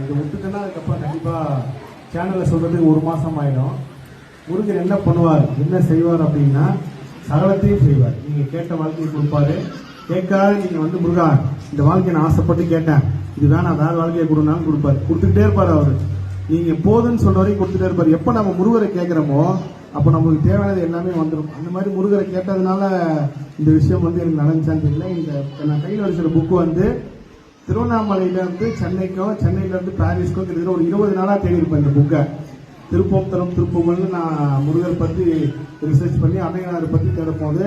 இதை விட்டுட்டேன்னா அதுக்கப்புறம் கண்டிப்பாக சேனலில் சொல்கிறதுக்கு ஒரு மாதம் ஆயிடும். முருகன் என்ன பண்ணுவார்? என்ன செய்வார் அப்படின்னா சகலத்தையும் செய்வார். நீங்கள் கேட்ட வாழ்க்கையை கொடுப்பாரு. கேட்காத நீங்கள் வந்து முருகா இந்த வாழ்க்கையை நான் ஆசைப்பட்டு கேட்டேன். இது நான் வேறு வாழ்க்கையை கொடுனாலும் கொடுப்பாரு. கொடுத்துக்கிட்டே இருப்பார் அவர். நீங்கள் போதுன்னு சொல்கிற வரைக்கும் கொடுத்துட்டே இருப்பார். எப்போ நம்ம முருகரை கேட்குறோமோ அப்போ நமக்கு தேவையானது எல்லாமே வந்துடும் அந்த மாதிரி முருகரை கேட்டதுனால இந்த விஷயம் வந்து எனக்கு நடந்துச்சான்னு தெரியல. இந்த நான் கையில் வச்சிருக்க புக்கு வந்து திருவண்ணாமலையிலேருந்து சென்னைக்கும் சென்னையிலேருந்து பாரிஸ்க்கும் கிட்டத்தட்ட ஒரு இருபது நாளாக தேடி இருப்பேன் இந்த புக்கை. திருப்போத்தரம் திருப்புகள்னு நான் முருகர் பற்றி ரிசர்ச் பண்ணி அன்னையனார் பற்றி தேடும்போது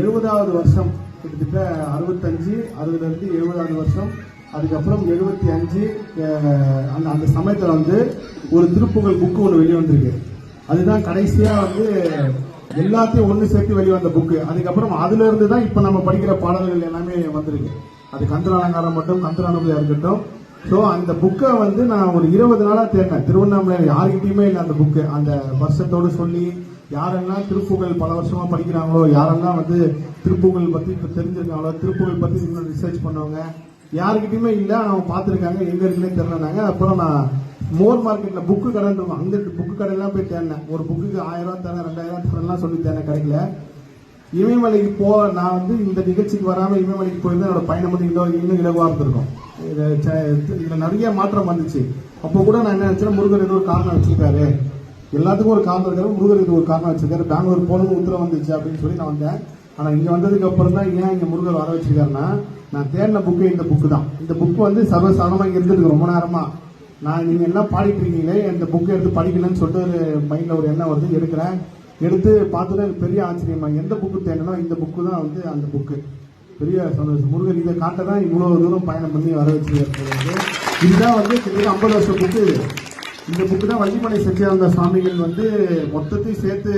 எழுபதாவது வருஷம் கிட்டத்தட்ட அறுபத்தஞ்சு அறுபதுலேருந்து எழுபதாவது வருஷம் அதுக்கப்புறம் எழுபத்தி அஞ்சு அந்த அந்த சமயத்தில் வந்து ஒரு திருப்புகழ் புக்கு ஒன்று வெளியே வந்திருக்கு அதுதான் கடைசியாக வந்து எல்லாத்தையும் ஒன்று சேர்த்து வெளிவந்த புக்கு. அதுக்கப்புறம் அதுலேருந்து தான் இப்போ நம்ம படிக்கிற பாடல்கள் எல்லாமே வந்திருக்கு. அது கந்தர் அலங்காரம் மட்டும் கந்தர் அனுபவியா இருக்கட்டும். ஸோ அந்த புக்கை வந்து நான் ஒரு இருபது நாளாக தேடினேன். திருவண்ணாமலை யாருக்கிட்டையுமே இல்லை அந்த புக்கு அந்த வருஷத்தோடு சொல்லி யாரெல்லாம் திருப்புகழ் பல வருஷமாக படிக்கிறாங்களோ யாரெல்லாம் வந்து திருப்புகழ் பற்றி இப்போ தெரிஞ்சிருக்காங்களோ திருப்புகழ் பற்றி இன்னும் ரிசர்ச் பண்ணவங்க யாருக்கிட்டையுமே இல்லை. அவங்க பார்த்துருக்காங்க எங்கே இருக்குன்னு தெரியலனாங்க. அப்புறம் நான் மோர் மார்க்கெட்டில் புக்கு கடை இருக்கும். அங்க புக்கு கடையெல்லாம் போய் தேடினேன். ஒரு புக்குக்கு ஆயிரம் ரூபா தரேன் ரெண்டாயிரம் தரேன்லாம் சொல்லி தேடினேன் கிடைக்கல இமயமலைக்கு போ நான் வந்து இந்த நிகழ்ச்சிக்கு வராமல் இமயமலைக்கு போயிருந்தா என்னோட பயணம் வந்து இன்னும் இன்னும் இலகுவா இருந்திருக்கும். இது நிறைய மாற்றம் வந்துச்சு. அப்போ கூட நான் என்ன நினைச்சேன் முருகர் ஏதோ ஒரு காரணம் வச்சிருக்காரு. எல்லாத்துக்கும் ஒரு காரணம் இருக்காரு. முருகர் இது ஒரு காரணம் வச்சிருக்காரு. பெங்களூர் போகணும் உத்தரவு வந்துச்சு அப்படின்னு சொல்லி நான் வந்தேன். ஆனால் இங்கே வந்ததுக்கு அப்புறம் தான் ஏன் இங்கே முருகர் வர வச்சிருக்காருன்னா நான் தேடின புக்கு இந்த புக்கு தான். இந்த புக்கு வந்து சர்வசாதாரணமா இங்க இருந்துருக்கு ரொம்ப நேரமாக நான் நீங்கள் எல்லாம் பாடிட்டு இருக்கீங்களே இந்த புக்கை எடுத்து படிக்கலன்னு சொல்லிட்டு ஒரு மைண்டில் ஒரு எண்ணம் வந்து எடுக்கிறேன். எடுத்து பார்த்துட்டு எனக்கு பெரிய ஆச்சரியமா எந்த புக்கு தேடணும் இந்த புக்கு தான் வந்து அந்த புக்கு பெரிய சந்தோஷம். முருகன் இதை காட்ட தான் இவ்வளோ தூரம் பயணம் பண்ணி வர வச்சிருக்கிறது. இதுதான் வந்து கிட்டத்தட்ட ஐம்பது வருஷம் புக்கு இந்த புக்கு தான் வள்ளிமலை சச்சியானந்த சுவாமிகள் வந்து மொத்தத்தையும் சேர்த்து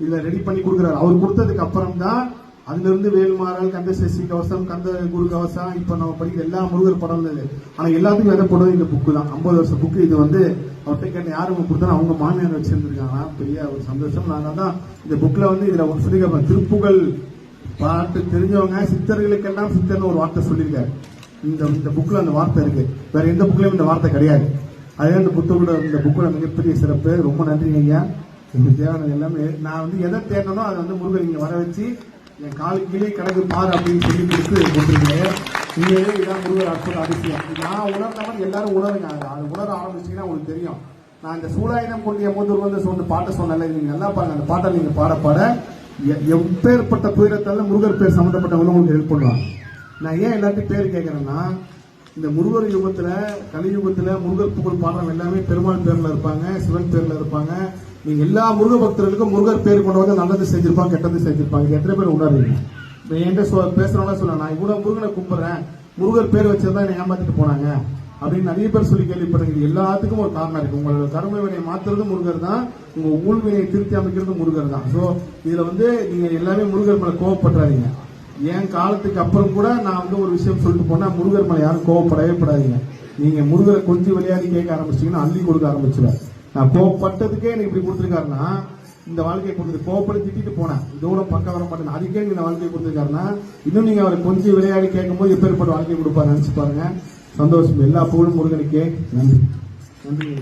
இதில் ரெடி பண்ணி கொடுக்குறாரு. அவர் கொடுத்ததுக்கு அப்புறம் தான் அதுலேருந்து வேல்மாறல் கந்த சசி கவசம் கந்த குரு கவசம் இப்போ நம்ம படிக்கிற எல்லா முருகர் படம் இருந்தது ஆனால் எல்லாத்துக்கும் விதை போடுறது இந்த புக்கு தான். ஐம்பது வருஷம் புக்கு இது வந்து அவர்கிட்ட கேட்ட யாரும் கொடுத்தாலும் அவங்க மாமியார் வச்சிருந்திருக்காங்க. பெரிய ஒரு சந்தோஷம். நான் தான் இந்த புக்கில் வந்து இதில் ஒரு திருப்புகள் பாட்டு தெரிஞ்சவங்க சித்தர்களுக்கெல்லாம் சித்தர்னு ஒரு வார்த்தை சொல்லியிருக்காரு. இந்த இந்த புக்கில் அந்த வார்த்தை இருக்குது வேற எந்த புக்லேயும் இந்த வார்த்தை கிடையாது. அதே அந்த புத்தகோட இந்த புக்கோட மிகப்பெரிய சிறப்பு. ரொம்ப நன்றிங்க ஐயா. உங்களுக்கு தேவையான எல்லாமே நான் வந்து எதை தேடணும் அதை வந்து முருகன் இங்கே வர வச்சு என் காலுக்கீழே கிடக்கு பாரு அப்படின்னு சொல்லி கொடுத்து கொடுத்துருக்கீங்க. உண்மையிலே இதான் முருகர் அற்புத அதிசயம். நான் உணர்ந்தவன் எல்லாரும் உணருங்க அது அது உணர ஆரம்பிச்சீங்கன்னா உங்களுக்கு தெரியும். நான் இந்த சூடாயுதம் கொண்டு எம்மூத்தூர் வந்து சொன்ன பாட்டை சொன்னல நீங்க நல்லா பாருங்க. அந்த பாட்டை நீங்க பாட பாட எ- எப்பேற்பட்ட துயரத்தால முருகர் பேர் சம்மந்தப்பட்டவங்களும் உங்களுக்கு ஹெல்ப் பண்ணுவாங்க. நான் ஏன் எல்லாத்தையும் பேர் கேட்கறேன்னா இந்த முருகர் யுகத்துல கலியுகத்துல முருகர் புகழ் பாடுறவங்க எல்லாமே பெருமாள் பேர்ல இருப்பாங்க சிவன் பேர்ல இருப்பாங்க. நீங்க எல்லா முருக பக்தர்களுக்கும் முருகர் பேர் கொண்டு வந்து நல்லது செஞ்சிருப்பாங்க கெட்டது செஞ்சிருப்பாங்க. எத்தனை பேர் உணர்றீங்க? என்கிட்ட சொ பேசுறவங்க சொல்ல நான் இவ்வளவு முருகனை கும்பிடுறேன். முருகர் பேர் வச்சிருந்தா என்னை ஏமாத்திட்டு போனாங்க. அப்படின்னு நிறைய பேர் சொல்லி கேள்விப்படுறீங்க எல்லாத்துக்கும் ஒரு காரணம் இருக்கு. உங்களோட கருமை வினையை மாத்துறது முருகர் தான். உங்க ஊழ்வினையை திருத்தி அமைக்கிறது முருகர் தான். சோ இதுல வந்து நீங்க எல்லாமே முருகர் மேல கோவப்படுறாதீங்க என் காலத்துக்கு அப்புறம் கூட நான் வந்து ஒரு விஷயம் சொல்லிட்டு போனா முருகர் மேல யாரும் கோவப்படவே படாதீங்க. நீங்க முருகரை கொஞ்சம் விளையாடி கேட்க ஆரம்பிச்சீங்கன்னா அள்ளி கொடுக்க ஆரம்பிச்சுவேன் நான் கோவப்பட்டதுக்கே எனக்கு இப்படி கொடுத்துருக்காருன்னா இந்த வாழ்க்கையை கொடுத்து கோவப்பட திட்டிட்டு போனேன். இதோட பக்கம் வர மாட்டேன் அதுக்கே இந்த வாழ்க்கையை கொடுத்துருக்காருன்னா இன்னும் நீங்க அவரை கொஞ்சம் விளையாடி கேட்கும்போது எப்பேற்பட்ட வாழ்க்கையை கொடுப்பாரு நினைச்சு பாருங்க. சந்தோஷம். எல்லா புகழும் முருகனுக்கே. நன்றி. நன்றி.